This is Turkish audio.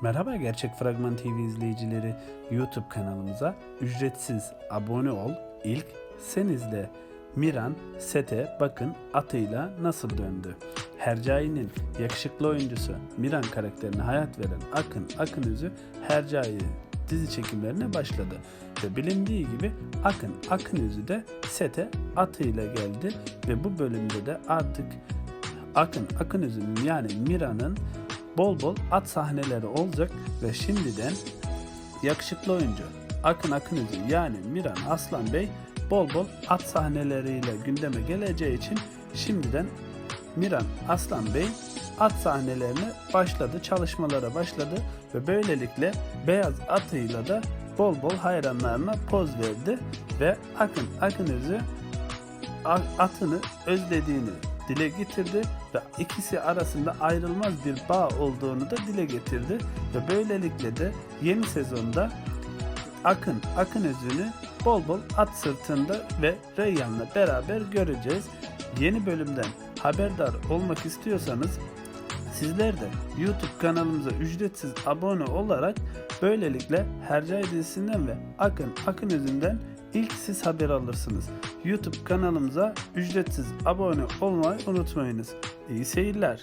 Merhaba Gerçek Fragman TV izleyicileri. YouTube kanalımıza ücretsiz abone ol. İlk sen izle. Miran sete bakın atıyla nasıl döndü. Hercai'nin yakışıklı oyuncusu Miran karakterine hayat veren Akın Akınözü Hercai dizi çekimlerine başladı. Ve bilindiği gibi Akın Akınözü de sete atıyla geldi ve bu bölümde de artık Akın Akınözü'nün yani Mira'nın bol bol at sahneleri olacak ve şimdiden yakışıklı oyuncu Akın Akınözü yani Miran Aslan Bey bol bol at sahneleriyle gündeme geleceği için şimdiden Miran Aslan Bey at sahnelerine başladı, çalışmalara başladı ve böylelikle beyaz atıyla da bol bol hayranlarına poz verdi ve Akın Akınözü a- atını özlediğini dile getirdi ve ikisi arasında ayrılmaz bir bağ olduğunu da dile getirdi ve böylelikle de yeni sezonda Akın Akın özünü bol bol at sırtında ve Reyyan'la beraber göreceğiz. Yeni bölümden haberdar olmak istiyorsanız Sizler de YouTube kanalımıza ücretsiz abone olarak böylelikle Hercai dizisinden ve Akın Akın özünden ilk siz haber alırsınız. YouTube kanalımıza ücretsiz abone olmayı unutmayınız. İyi seyirler.